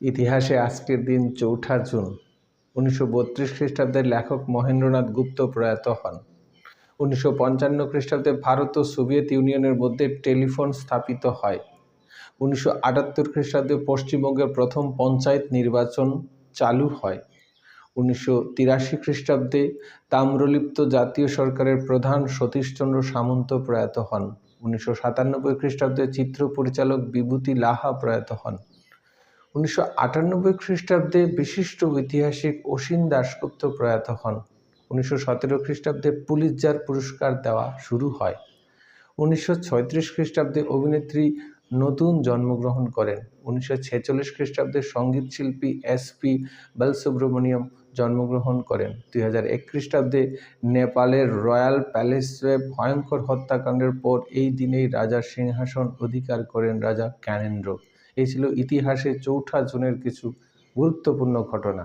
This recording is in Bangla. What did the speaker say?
ইতিহাসে আজকের দিন চৌঠা জুন, উনিশশো বত্রিশ খ্রিস্টাব্দের লেখক মহেন্দ্রনাথ গুপ্ত প্রয়াত হন। উনিশশো পঞ্চান্ন খ্রিস্টাব্দে ভারত ও সোভিয়েত ইউনিয়নের মধ্যে টেলিফোন স্থাপিত হয়। উনিশশো আটাত্তর খ্রিস্টাব্দে পশ্চিমবঙ্গের প্রথম পঞ্চায়েত নির্বাচন চালু হয়। উনিশশো তিরাশি খ্রিস্টাব্দে তাম্রলিপ্ত জাতীয় সরকারের প্রধান সতীশচন্দ্র সামন্ত প্রয়াত হন। উনিশশো সাতানব্বই খ্রিস্টাব্দে চিত্র পরিচালক বিভূতি লাহা প্রয়াত হন। উনিশশো আটানব্বই খ্রিস্টাব্দে বিশিষ্ট ঐতিহাসিক অসীন দাশগুপ্ত প্রয়াত হন। উনিশশো সতেরো খ্রিস্টাব্দে পুলিৎজার পুরস্কার দেওয়া শুরু হয়। উনিশশো ছয়ত্রিশ খ্রিস্টাব্দে অভিনেত্রী নতুন জন্মগ্রহণ করেন। উনিশশো ছেচল্লিশ খ্রিস্টাব্দে সংগীত শিল্পী এস পি বালসুব্রমণিয়ম জন্মগ্রহণ করেন। দুই হাজার এক খ্রিস্টাব্দে নেপালের রয়্যাল প্যালেসে ভয়ঙ্কর হত্যাকাণ্ডের পর এই দিনেই রাজার সিংহাসন অধিকার করেন রাজা জ্ঞানেন্দ্র। এই ছিল ইতিহাসে চৌঠা জুনের কিছু গুরুত্বপূর্ণ ঘটনা।